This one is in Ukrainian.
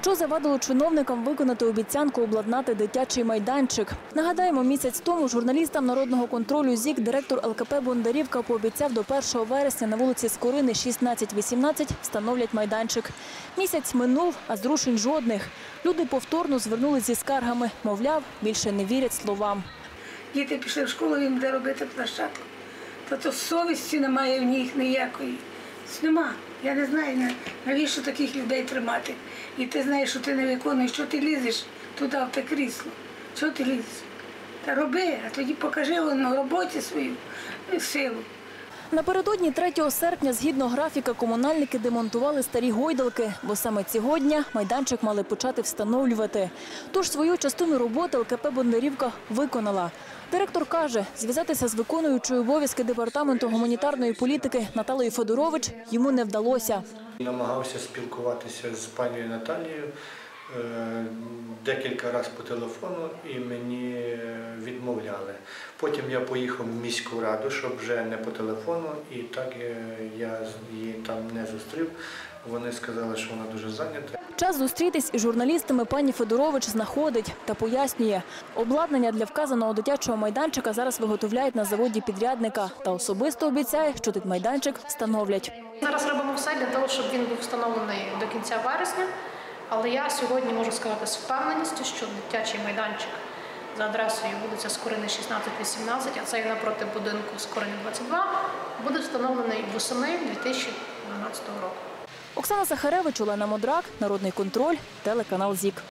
Що завадило чиновникам виконати обіцянку обладнати дитячий майданчик? Нагадаємо, місяць тому журналістам народного контролю ЗІК директор ЛКП Бондарівка пообіцяв до 1 вересня на вулиці Скорини 16-18 встановлять майданчик. Місяць минув, а зрушень жодних. Люди повторно звернулись зі скаргами. Мовляв, більше не вірять словам. Діти пішли в школу, їм де робити площадку. Та то совісті немає в них ніякої. Нема. Я не знаю, навіщо таких людей тримати. І ти знаєш, що ти не виконуєш, що ти лізеш туди, в те крісло. Чого ти лізеш? Та роби, а тоді покажи на роботі свою силу. Напередодні 3 серпня, згідно графіка, комунальники демонтували старі гойдалки, бо саме цього дня майданчик мали почати встановлювати. Тож свою частину роботи ЛКП Бондарівка виконала. Директор каже, зв'язатися з виконуючою обов'язки департаменту гуманітарної політики Наталою Федорович йому не вдалося. Намагався спілкуватися з пані Наталією декілька разів по телефону і мені е, відмовляли. Потім я поїхав в міську раду, щоб вже не по телефону, і так е, я її там не зустрів. Вони сказали, що вона дуже зайнята. Час зустрітись із журналістами пані Федорович знаходить та пояснює. Обладнання для вказаного дитячого майданчика зараз виготовляють на заводі підрядника та особисто обіцяє, що тут майданчик встановлять. Зараз робимо все для того, щоб він був встановлений до кінця вересня. Але я сьогодні можу сказати з впевненістю, що дитячий майданчик за адресою вулиця Скорини 16-18, а це напроти будинку Скорини 22, буде встановлений восени 2012 року. Оксана Сахаревич, Олена Модрак, Народний контроль, телеканал ЗІК.